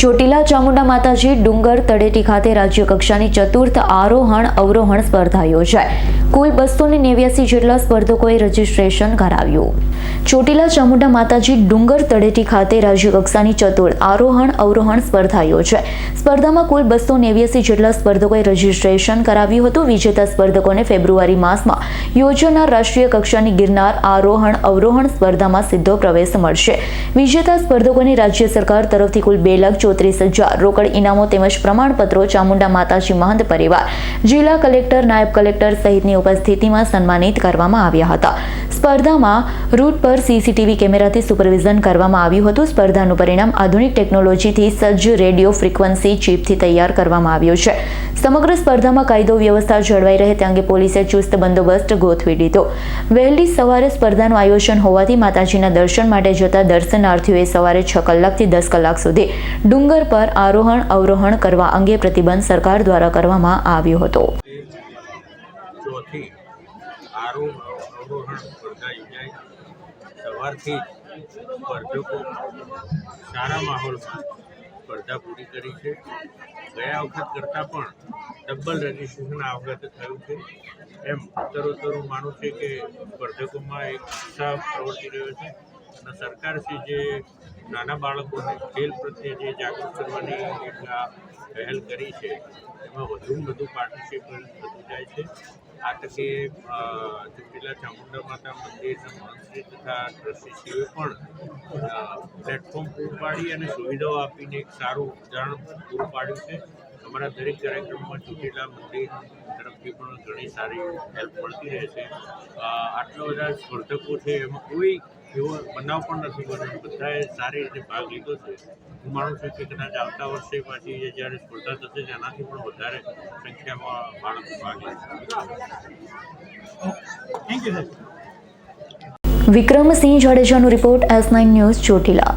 ચોટીલા ચામુંડા માતાજી ડુંગર તળેટી ખાતે રાજ્ય કક્ષાની ચતુર્થ આરોહણ અવરોહણ સ્પર્ધા યોજાઈ કુલ બસો નેવ્યાસી જેટલા સ્પર્ધકોએ રજીસ્ટ્રેશન કરાવ્યું. ચોટીલા ચામુંડા માતાજી ડુંગર તળેટી ખાતે રાજ્ય કક્ષાની ચતુર્થ આરોહણ અવરોહણ સ્પર્ધા યોજાઈ સ્પર્ધામાં કુલ બસો નેવ્યાસી જેટલા સ્પર્ધકોએ રજીસ્ટ્રેશન કરાવ્યું હતું. વિજેતા સ્પર્ધકોને ફેબ્રુઆરી માસમાં યોજાનાર રાષ્ટ્રીય કક્ષાની ગિરનાર આરોહણ અવરોહણ સ્પર્ધામાં સીધો પ્રવેશ મળશે. વિજેતા સ્પર્ધકોને રાજ્ય સરકાર તરફથી કુલ બે લાખ ચોત્રીસ હજાર રોકડ ઇનામો તેમજ પ્રમાણપત્રો ચામુંડા માતાજી મહંત પરિવાર, જિલ્લા કલેક્ટર, નાયબ કલેક્ટર સહિતની ઉપસ્થિતિમાં સન્માનિત કરવામાં આવ્યા હતા. સ્પર્ધામાં રૂટ પર સીસીટીવી કેમેરાથી સુપરવિઝન કરવામાં આવ્યું હતું. સ્પર્ધાનું પરિણામ આધુનિક ટેકનોલોજીથી સજ્જ રેડિયો ફ્રીક્વન્સી ચીપથી તૈયાર કરવામાં આવ્યું છે. સમગ્ર સ્પર્ધામાં કાયદો વ્યવસ્થા જળવાઈ રહે તે અંગે પોલીસે ચુસ્ત બંદોબસ્ત ગોઠવી દીધો. વહેલી સવારે સ્પર્ધાનું આયોજન હોવાથી માતાજીના દર્શન માટે જતા દર્શનાર્થીઓએ સવારે છ કલાકથી દસ કલાક સુધી ડુંગર પર આરોહણ અવરોહણ કરવા અંગે પ્રતિબંધ સરકાર દ્વારા કરવામાં આવ્યો હતો. ચોથી આરોહ અવરોહણ સવારથી સ્પર્ધકો સારા માહોલમાં સ્પર્ધા પૂરી કરી છે. ગયા વખત કરતાં પણ ડબલ રજીસ્ટ્રેશન આ વખતે થયું છે. એમ ઉત્તરોત્તર માનું છે કે સ્પર્ધકોમાં એક ઉત્સાહ પ્રવર્તી રહ્યો છે. અને સરકારશ્રી જે નાના બાળકોને ખેલ પ્રત્યે જે જાગૃત કરવાની એટલા પહેલ કરી છે એમાં વધુમાં વધુ પાર્ટનરશીપ થતું જાય છે. આ તકે અ, ચામુંડા માતા મંદિરના મહંત્રી તથા ટ્રસ્ટીશ્રીઓએ પણ પ્લેટફોર્મ પૂરું પાડી અને સુવિધાઓ આપીને એક સારું ઉદાહરણ પૂરું પાડ્યું છે. અમારા દરેક કાર્યક્રમમાં ચોટીલા મંત્રી તરફથી પણ ઘણી સારી હેલ્પ મળતી રહે છે. આટલા બધા સ્પર્ધકો છે એમાં કોઈ એવો બનાવ પણ નથી બન્યો. બધાએ સારી રીતે ભાગ લીધો છે. હું માનું છું કે કદાચ આવતા વર્ષે પાછી જે જ્યારે સ્પર્ધા થશે તેનાથી પણ વધારે સંખ્યામાં બાળકો ભાગ લેશે. Vikramsinh જાડેજાનો report S nine news Chotila.